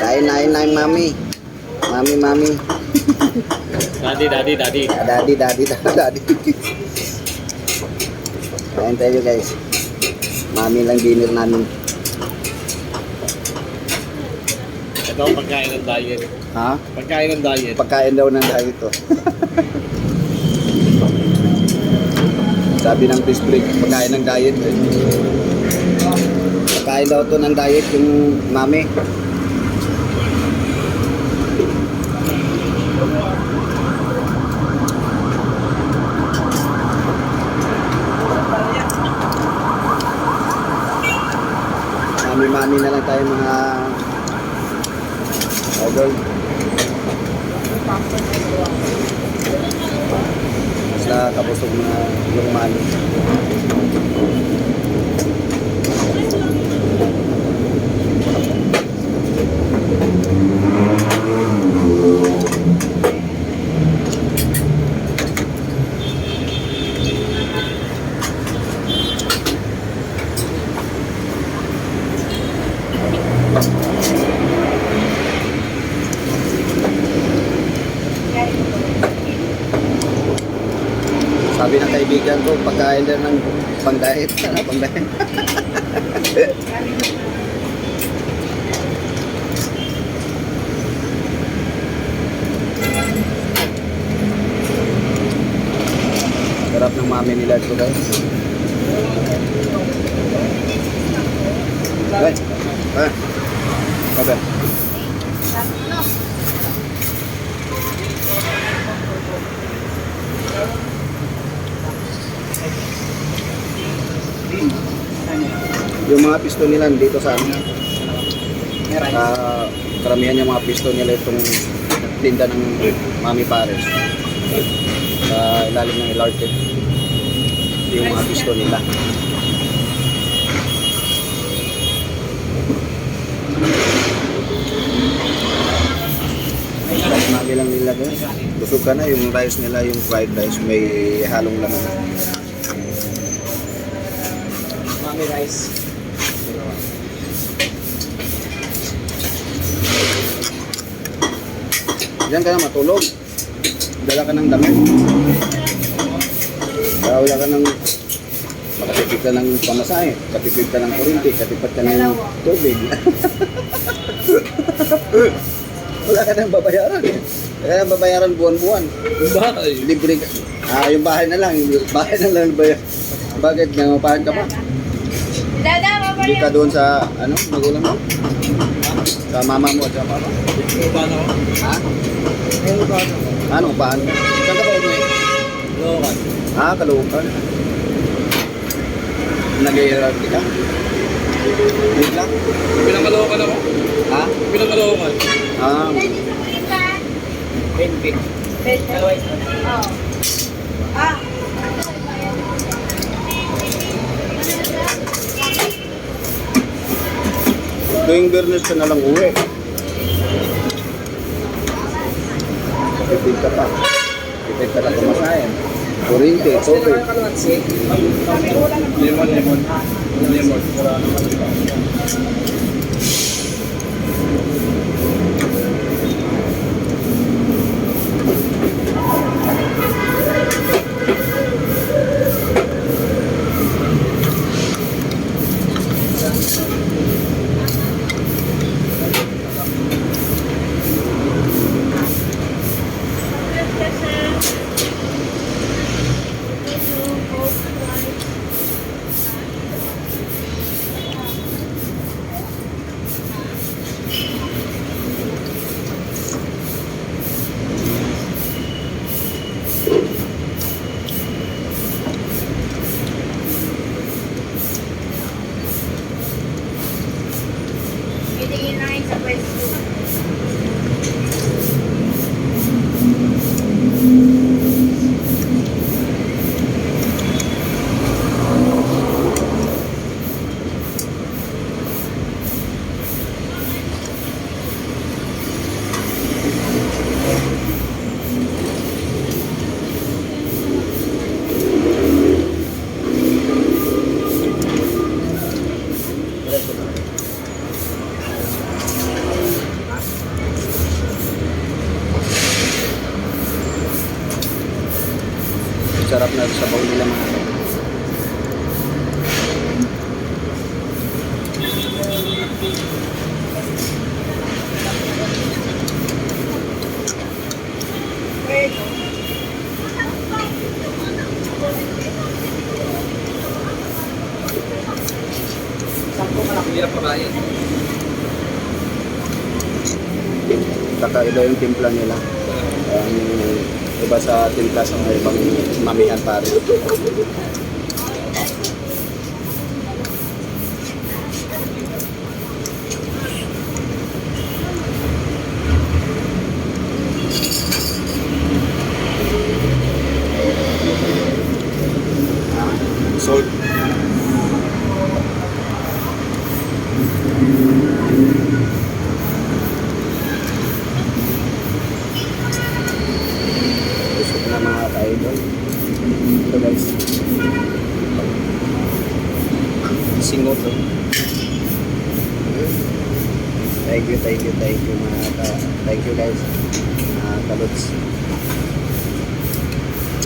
Kain na, kain na yung mami. Mami, mami. Daddy, daddy, daddy. Ah, Daddy, daddy, daddy. Kain tayo guys. Mami lang dinner namin. Ito ang pagkain ng diet. Ha? Pagkain ng diet. Pagkain daw ng diet to. Sabi ng fish break, pagkain ng diet. Eh. Pagkain daw to ng diet yung mami. Mami-mami na lang tayo mga idol. Basta kapusog na yung mami. Sabi ng kaibigan ko, pagkain daw ng pang-diet. Ano pang-diet? Sarap ng mami nila ito guys. Ay, ay, Kabe. Yung mga piston nila dito sa ano. Ah, karamihan yung mga piston nila itong tinda ng Mami Pares. Sa ilalim ng. Ito yung mga piston nila. Mami lang nila doon. Busog ka na yung rice nila, yung fried rice may halong laman. Mami rice. Diyan ka na matulog. Dala ka ng damit. Wala ka ng makatipid ka ng pamasahe, katipid ka ng kurinti, katipid ka ng tubig. wala ka nang babayaran. Wala ka nang babayaran buwan-buwan. Yung bahay. Libre ka. Ah, yung bahay na lang. Yung bahay na lang bayar. Bakit? Nangapahan ka pa? Dada, Hindi ka doon sa, ano, magulang mo? Sa mama mo at sa papa? Yung paano? Ha? Yung paano? Ano, paano? Saan ka ba umuwi? Lokan. Ah, Caloocan. Nag-hierarchy ka? Wait lang. Pinangalokan ako. Ha? Pinangalokan. Ah, Benpik. Oh. Ah, tuwing Bernes ka na lang uwi. Tipid ka pa. Tipid ka na kumasayan. Kurinte, tubig. Lemon, lemon. Lemon. Bibigyan na Kakaiba yung timpla nila. Ang iba sa timpla sa mga ibang mamihan pare. Na mga guys. Singot to. Thank you, thank you, thank you mga ka, thank you guys. Mga kaluts.